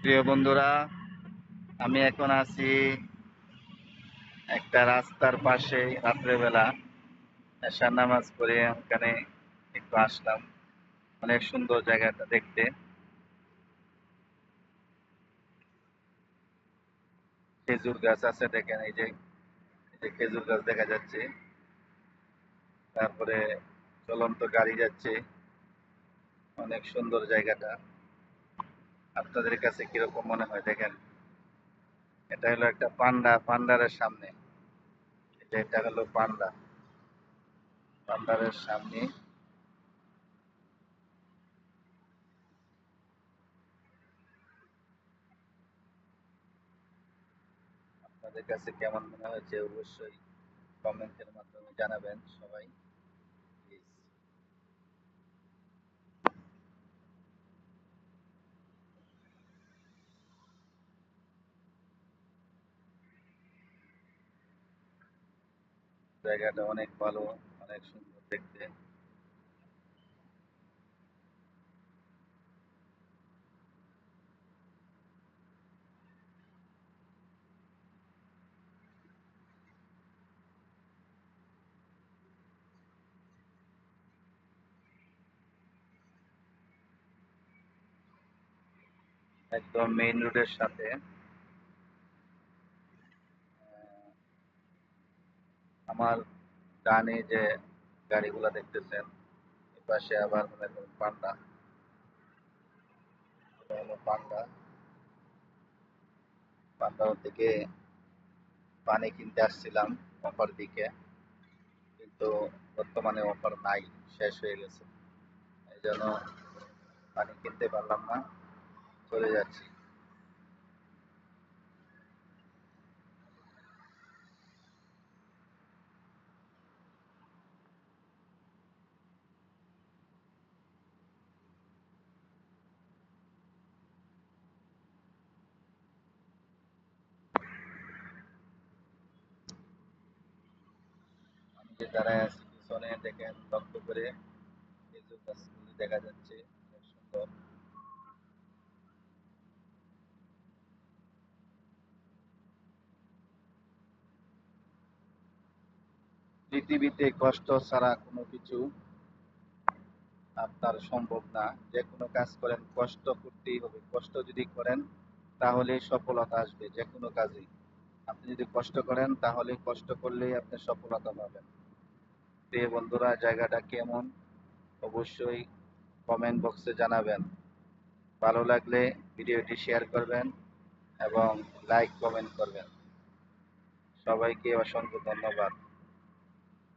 প্রিয় বন্ধুরা, আমি এখন আছি একটা রাস্তার পাশে রাত্রেবেলা। এশার নামাজ পড়ে ওখানে একটু আসলাম। অনেক সুন্দর জায়গাটা দেখতে। খেজুর গাছ আছে দেখেন, এই যে এই যে খেজুর গাছ দেখা যাচ্ছে। তারপরে চলন্ত গাড়ি যাচ্ছে। অনেক সুন্দর জায়গাটা। আপনাদের কাছে কীরকম মনে হয়? দেখেন, এটা হলো একটা পান্ডা, পান্ডারের সামনে। এটা এটা হলো পান্ডা। পান্ডারের সামনে আপনাদের কাছে কেমন মনে হয়েছে? অবশ্যই কমেন্টের মাধ্যমে জানাবেন সবাই। জায়গাটা অনেক ভালো অনেক সুন্দর দেখতে। একদম মেইন রোডের সাথে। আমার ডানে যে গাড়িগুলা দেখতেছেন পাশে আবার মনে করেন পান্ডা। হলো পান্ডা। পান্ডার থেকে পানি কিনতে আসছিলাম অফার দিকে, কিন্তু বর্তমানে অফার নাই, শেষ হয়ে গেছে। এই জন্য পানি কিনতে পারলাম না, চলে যাচ্ছি। যে দাঁড়ায় আছি পিছনে দেখেন লক্ষ্য করে খেজুর গাছগুলি দেখা যাচ্ছে সুন্দর। পৃথিবীতে কষ্ট ছাড়া কোনো কিছু আপনার সম্ভব না। যে কোনো কাজ করেন, কষ্ট করতেই হবে। কষ্ট যদি করেন, তাহলে সফলতা আসবে যে কোনো কাজে আপনি যদি কষ্ট করেন, তাহলে কষ্ট করলেই আপনি সফলতা পাবেন। প্রিয় বন্ধুরা, জায়গাটা কেমন? অবশ্যই কমেন্ট বক্সে জানাবেন। ভালো লাগলে ভিডিওটি শেয়ার করবেন এবং লাইক কমেন্ট করবেন। সবাইকে অসংখ্য ধন্যবাদ।